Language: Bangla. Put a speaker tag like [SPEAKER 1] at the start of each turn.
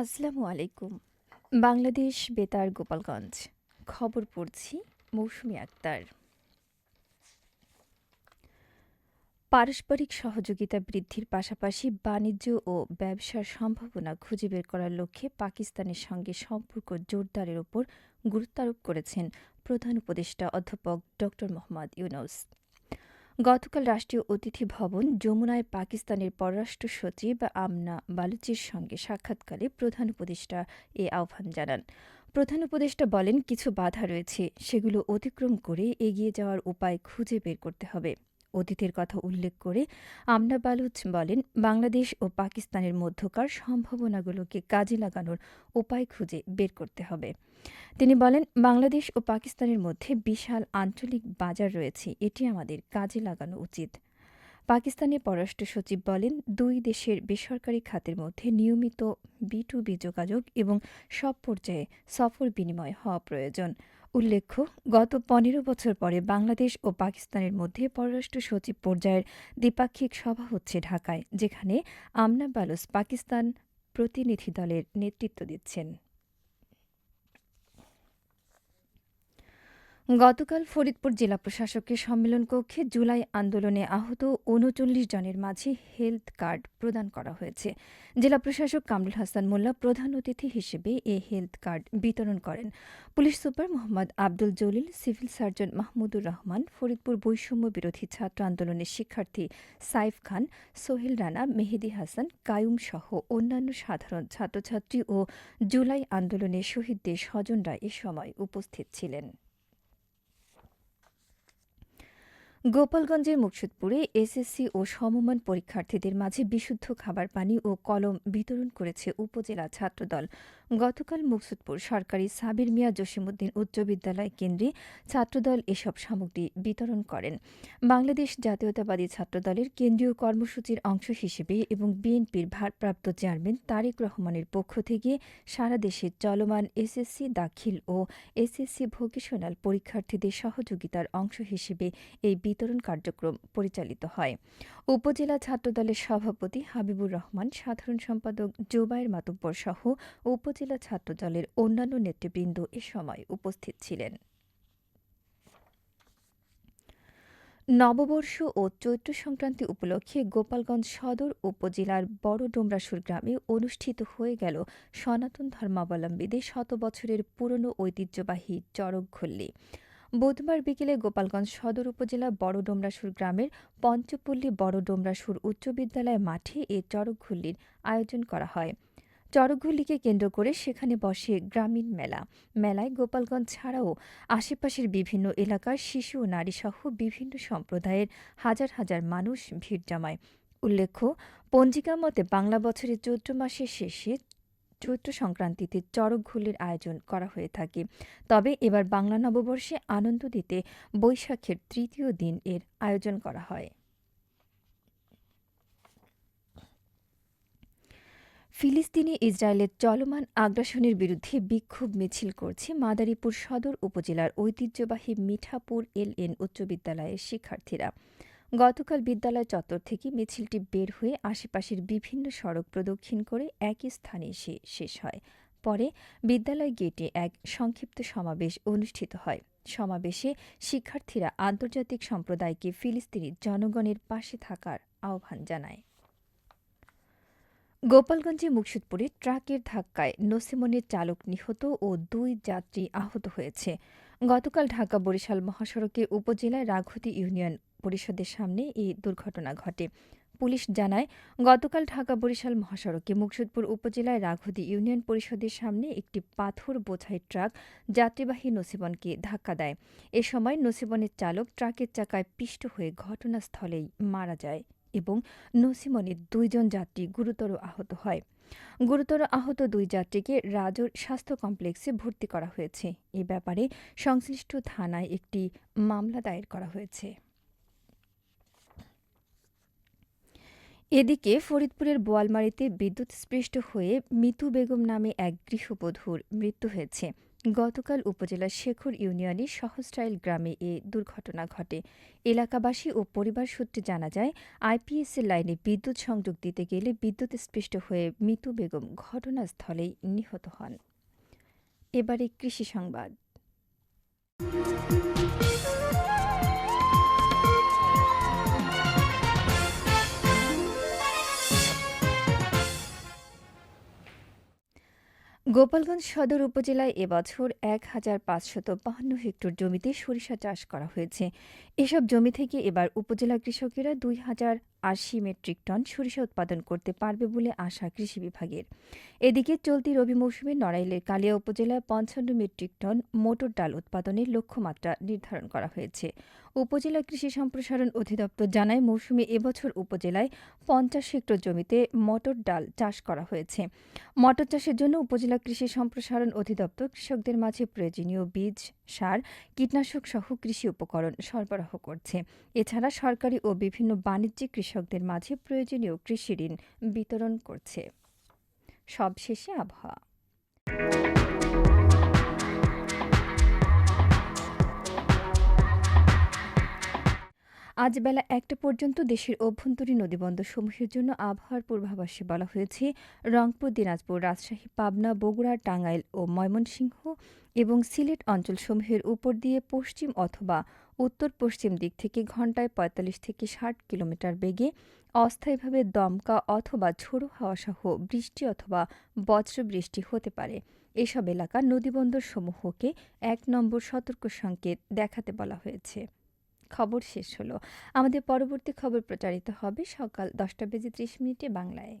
[SPEAKER 1] আসসালামু আলাইকুম। বাংলাদেশ বেতার গোপালগঞ্জ। খবর পড়ছি মৌসুমি আক্তার। পারস্পরিক সহযোগিতা বৃদ্ধির পাশাপাশি বাণিজ্য ও ব্যবসার সম্ভাবনা খুঁজে বের করার লক্ষ্যে পাকিস্তানের সঙ্গে সম্পর্ক জোরদারের ওপর গুরুত্বারোপ করেছেন প্রধান উপদেষ্টা অধ্যাপক ড মোহাম্মদ ইউনুস। গতকাল রাষ্ট্রীয় অতিথি ভবন যমুনায় পাকিস্তানের পররাষ্ট্র সচিব আমনা বালুচির সঙ্গে সাক্ষাৎকালে প্রধান উপদেষ্টা এ আহ্বান জানান। প্রধান উপদেষ্টা বলেন, কিছু বাধা রয়েছে, সেগুলো অতিক্রম করে এগিয়ে যাওয়ার উপায় খুঁজে বের করতে হবে। অতীতের কথা উল্লেখ করে আমনা বালুচ বলেন, বাংলাদেশ ও পাকিস্তানের মধ্যকার সম্ভাবনাগুলোকে কাজে লাগানোর উপায় খুঁজে বের করতে হবে। তিনি বলেন, বাংলাদেশ ও পাকিস্তানের মধ্যে বিশাল আঞ্চলিক বাজার রয়েছে, এটি আমাদের কাজে লাগানো উচিত। পাকিস্তানের পররাষ্ট্র সচিব বলেন, দুই দেশের বেসরকারি খাতের মধ্যে নিয়মিত বি টু বি যোগাযোগ এবং সব পর্যায়ে সফর বিনিময় হওয়া প্রয়োজন। উল্লেখ্য, গত পনেরো বছর পরে বাংলাদেশ ও পাকিস্তানের মধ্যে পররাষ্ট্র সচিব পর্যায়ের দ্বিপাক্ষিক সভা হচ্ছে ঢাকায়, যেখানে আমনা বালুস পাকিস্তান প্রতিনিধি দলের নেতৃত্ব দিচ্ছেন। গতকাল ফরিদপুর জেলা প্রশাসকের সম্মেলন কক্ষে জুলাই আন্দোলনে আহত উনচল্লিশ জনের মাঝে হেলথ কার্ড প্রদান করা হয়েছে। জেলা প্রশাসক কামরুল হাসান মোল্লা প্রধান অতিথি হিসেবে এ হেলথ কার্ড বিতরণ করেন। Police super Mohammad Abdul Jalil, civil surgeon Mahmudur Rahman, Faridpur বৈষম্য বিরোধী ছাত্র আন্দোলনের শিক্ষার্থী সাইফ খান, সোহেল রানা, মেহেদি হাসান, কায়ুম সহ অন্যান্য সাধারণ ছাত্রছাত্রী ও জুলাই আন্দোলনের শহীদদের স্বজনরা এ সময় উপস্থিত ছিলেন। গোপালগঞ্জের মুকসুদপুরে এসএসসি ও সমমান পরীক্ষার্থীদের মাঝে বিশুদ্ধ খাবার পানি ও কলম বিতরণ করেছে উপজেলা ছাত্রদল। গতকাল মুকসুদপুর সরকারি সাবির মিয়া জসিমুদ্দিন উচ্চ বিদ্যালয় কেন্দ্রে ছাত্রদল এসব সামগ্রী বিতরণ করেন। বাংলাদেশ জাতীয়তাবাদী ছাত্রদলের কেন্দ্রীয় কর্মসূচির অংশ হিসেবে এবং বিএনপির ভারপ্রাপ্ত চেয়ারম্যান তারেক রহমানের পক্ষ থেকে সারা দেশে চলমান এসএসসি দাখিল ও এসএসসি ভোকেশনাল পরীক্ষার্থীদের সহযোগিতার অংশ হিসেবে এই বিতরণ কার্যক্রম পরিচালিত হয়। উপজেলা ছাত্রদলের সভাপতি হাবিবুর রহমান, সাধারণ সম্পাদক জোবায়ের মাতুব্বর সহ উপজেলা ছাত্রদলের অন্যান্য নেতৃবৃন্দ এ সময় উপস্থিত ছিলেন। নববর্ষ ও চৈত্র সংক্রান্তি উপলক্ষে গোপালগঞ্জ সদর উপজেলার বড় ডোমরাসুর গ্রামে অনুষ্ঠিত হয়ে গেল সনাতন ধর্মাবলম্বীদের শত বছরের পুরনো ঐতিহ্যবাহী চড়ক ঘল্লি বুধবার বিকেলে গোপালগঞ্জ সদর উপজেলা বড় ডোমরাসুর গ্রামের পঞ্চপল্লী বড় ডোমরাসুর উচ্চ বিদ্যালয় মাঠে এ চড়কঘুল্লির আয়োজন করা হয়। চড়কঘুল্লিকে কেন্দ্র করে সেখানে বসে গ্রামীণ মেলা। মেলায় গোপালগঞ্জ ছাড়াও আশেপাশের বিভিন্ন এলাকার শিশু ও নারীসহ বিভিন্ন সম্প্রদায়ের হাজার হাজার মানুষ ভিড় জমায়। উল্লেখ্য, পঞ্জিকা মতে বাংলা বছরের চৈত্র মাসের শেষে চৈত্র সংক্রান্তিতে চড়ক আয়োজন করা হয়ে থাকে। তবে এবার বাংলা নববর্ষে আনন্দ দিতে বৈশাখের তৃতীয় দিন এর আয়োজন করা হয়। ফিলিস্তিনি ইসরায়েলের চলমান আগ্রাসনের বিরুদ্ধে বিক্ষোভ মিছিল করছে মাদারীপুর সদর উপজেলার ঐতিহ্যবাহী মিঠাপুর এল এন উচ্চ বিদ্যালয়ের শিক্ষার্থীরা। গতকাল বিদ্যালয় চত্বর থেকে মিছিলটি বের হয়ে আশেপাশের বিভিন্ন সড়ক প্রদক্ষিণ করে একই স্থানে এসে শেষ হয়। পরে বিদ্যালয় গেটে এক সংক্ষিপ্ত সমাবেশ অনুষ্ঠিত হয়। সমাবেশে শিক্ষার্থীরা আন্তর্জাতিক সম্প্রদায়কে ফিলিস্তিনি জনগণের পাশে থাকার আহ্বান জানায়। গোপালগঞ্জে মুকসুদপুরে ট্রাকের ধাক্কায় নসিমনের চালক নিহত ও দুই যাত্রী আহত হয়েছে। গতকাল ঢাকা বরিশাল মহাসড়কে উপজেলায় রাঘতি ইউনিয়ন পরিষদের সামনে এই দুর্ঘটনা ঘটে। পুলিশ জানায়, গতকাল ঢাকা বরিশাল মহাসড়কে মুকসুদপুর উপজেলায় রাঘদি ইউনিয়ন পরিষদের সামনে একটি পাথর বোঝাই ট্রাক যাত্রীবাহী নসিবনকে ধাক্কা দেয়। এ সময় নসিবনের চালক ট্রাকের চাকায় পিষ্ট হয়ে ঘটনাস্থলেই মারা যায় এবং নসিমনের দুইজন যাত্রী গুরুতর আহত হয়। গুরুতর আহত দুই যাত্রীকে রাজর স্বাস্থ্য কমপ্লেক্সে ভর্তি করা হয়েছে। এ ব্যাপারে সংশ্লিষ্ট থানায় একটি মামলা দায়ের করা হয়েছে। এদিকে ফরিদপুরের বোয়ালমারীতে বিদ্যুৎস্পৃষ্ট হয়ে মিতু বেগম নামে এক গৃহবধূর মৃত্যু হয়েছে। গতকাল উপজেলার শেখর ইউনিয়নের সহস্রাইল গ্রামে এ দুর্ঘটনা ঘটে। এলাকাবাসী ও পরিবার সূত্রে জানা যায়, আইপিএসের লাইনে বিদ্যুৎ সংযোগ দিতে গেলে বিদ্যুৎস্পৃষ্ট হয়ে মিতু বেগম ঘটনাস্থলেই নিহত হন। এবারে কৃষি সংবাদ। গোপালগঞ্জ সদর উপজেলায় এবছর এক হাজার পাঁচশত বাহান্ন হেক্টর জমিতে সরিষা চাষ করা হয়েছে। এসব জমি থেকে এবার উপজেলা কৃষকেরা দুই হাজার আশি মেট্রিক টন সরিষা উৎপাদন করতে পারবে বলে আশা কৃষি বিভাগের। এদিকে চলতি রবি মৌসুমে নড়াইলের কালিয়া উপজেলায় পঞ্চান্ন মেট্রিক টন মোটর ডাল উৎপাদনের লক্ষ্যমাত্রা নির্ধারণ করা হয়েছে। উপজেলা কৃষি সম্প্রসারণ অধিদপ্তর জানায়, মৌসুমে এবছর উপজেলায় পঞ্চাশ হেক্টর জমিতে মটর ডাল চাষ করা হয়েছে। মটর চাষের জন্য উপজেলা কৃষি সম্প্রসারণ অধিদপ্তর কৃষকদের মাঝে প্রয়োজনীয় বীজ, সার, কীটনাশক সহ কৃষি উপকরণ সরবরাহ করছে। এছাড়া সরকারি ও বিভিন্ন বাণিজ্যিক কৃষকদের মাঝে প্রয়োজনীয় কৃষি ঋণ বিতরণ করছে। সবশেষে আবহাওয়া। আজ বেলা একটা পর্যন্ত দেশের অভ্যন্তরীণ নদীবন্দরসমূহের জন্য আবহাওয়ার পূর্বাভাসে বলা হয়েছে, রংপুর, দিনাজপুর, রাজশাহী, পাবনা, বগুড়া, টাঙ্গাইল ও ময়মনসিংহ এবং সিলেট অঞ্চলসমূহের উপর দিয়ে পশ্চিম অথবা উত্তর পশ্চিম দিক থেকে ঘন্টায় ৪৫ থেকে ষাট কিলোমিটার বেগে অস্থায়ীভাবে দমকা অথবা ঝোড়ো হাওয়া সহ বৃষ্টি অথবা বজ্রবৃষ্টি হতে পারে। এসব এলাকা নদীবন্দর সমূহকে এক নম্বর সতর্ক সংকেত দেখাতে বলা হয়েছে। খবর শেষ হলো। আমাদের পরবর্তী খবর প্রচারিত হবে সকাল দশটা বেজে ত্রিশ মিনিটে বাংলায়।